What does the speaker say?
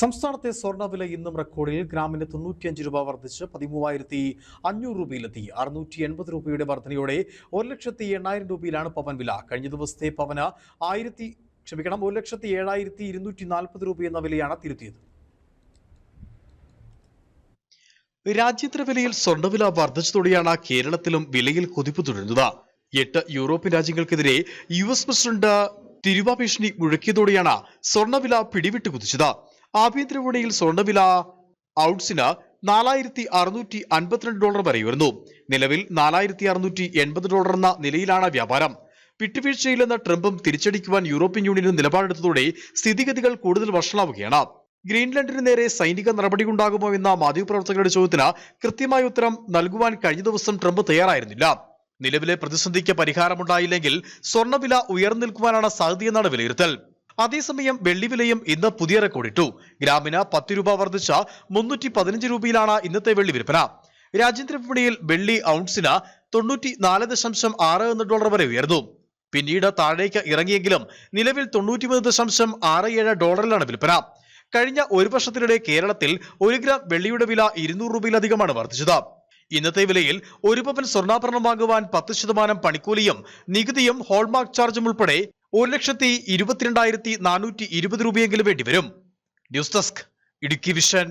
സംസ്ഥാനത്തെ സ്വർണവില ഇന്നും റെക്കോർഡിൽ ഗ്രാമിന് തൊണ്ണൂറ്റിയഞ്ച് രൂപ വർദ്ധിച്ച് പതിമൂവായിരത്തി അഞ്ഞൂറ് രൂപയിലെത്തി. അറുന്നൂറ്റി എൺപത് രൂപയുടെ വർധനയോടെ ഒരു ലക്ഷത്തി എണ്ണായിരം രൂപയിലാണ് പവൻ വില. കഴിഞ്ഞ ദിവസത്തെ പവന് ആയിരത്തി ക്ഷമിക്കണം ഒരു ലക്ഷത്തി ഏഴായിരത്തി ഇരുന്നൂറ്റി നാൽപ്പത് രൂപ എന്ന വിലയാണ് തിരുത്തിയത്. രാജ്യാന്തര വിലയിൽ സ്വർണവില വർദ്ധിച്ചതോടെയാണ് കേരളത്തിലും വിലയിൽ കുതിപ്പ് തുടരുന്നത്. എട്ട് യൂറോപ്യൻ രാജ്യങ്ങൾക്കെതിരെ യു എസ് പ്രസിഡന്റ് തിരുവാഭീഷണി മുഴക്കിയതോടെയാണ് സ്വർണവില പിടിവിട്ട് കുതിച്ചത്. ആഭ്യന്തര വിപണിയിൽ സ്വർണവില ഔൺസിന് നാലായിരത്തി അറുന്നൂറ്റി അൻപത്തിരണ്ട് ഡോളർ വരെ ഉയർന്നു. നിലവിൽ നാലായിരത്തി അറുന്നൂറ്റി എൺപത് ഡോളർ എന്ന നിലയിലാണ് വ്യാപാരം. വിട്ടുവീഴ്ചയില്ലെന്ന ട്രംപും തിരിച്ചടിക്കുവാൻ യൂറോപ്യൻ യൂണിയനും നിലപാടെടുത്തതോടെ സ്ഥിതിഗതികൾ കൂടുതൽ വഷളാവുകയാണ്. ഗ്രീൻലൻഡിന് നേരെ സൈനിക നടപടി നടപടിയുണ്ടാകുമോ എന്ന മാധ്യമപ്രവർത്തകരുടെ ചോദ്യത്തിന് കൃത്യമായ ഉത്തരം നൽകുവാൻ കഴിഞ്ഞ ദിവസം ട്രംപ് തയ്യാറായിരുന്നില്ല. നിലവിലെ പ്രതിസന്ധിക്ക് പരിഹാരമുണ്ടായില്ലെങ്കിൽ സ്വർണവില ഉയർന്നു നിൽക്കുവാനാണ് സാധ്യതയെന്നാണ് വിലയിരുത്തൽ. അതേസമയം വെള്ളിവിലയും ഇന്ന് പുതിയ റെക്കോർഡിട്ടു. ഗ്രാമിന് പത്ത് രൂപ വർദ്ധിച്ച മുന്നൂറ്റി പതിനഞ്ച് രൂപയിലാണ് ഇന്നത്തെ വെള്ളി വിൽപ്പന. രാജ്യാന്തര വിപണിയിൽ വെള്ളി ഔൺസിന് തൊണ്ണൂറ്റി നാല് ദശാംശം ആറ് ഒന്ന് ഡോളർ വരെ ഉയർന്നു. പിന്നീട് താഴേക്ക് ഇറങ്ങിയെങ്കിലും നിലവിൽ തൊണ്ണൂറ്റിമൂന്ന് ദശാംശം ആറ് ഏഴ് ഡോളറിലാണ് വിൽപ്പന. കഴിഞ്ഞ ഒരു വർഷത്തിനിടെ കേരളത്തിൽ ഒരു ഗ്രാം വെള്ളിയുടെ വില ഇരുന്നൂറ് രൂപയിലധികമാണ് വർദ്ധിച്ചത്. ഇന്നത്തെ വിലയിൽ ഒരു പവൻ സ്വർണാഭരണം വാങ്ങുവാൻ പത്ത് ശതമാനം പണിക്കൂലിയും നികുതിയും ഹോൾമാർക്ക് ചാർജും ഉൾപ്പെടെ ഒരു ലക്ഷത്തി ഇരുപത്തിരണ്ടായിരത്തി നാനൂറ്റി ഇരുപത് രൂപയെങ്കിലും വേണ്ടിവരും. News desk Idukki vision.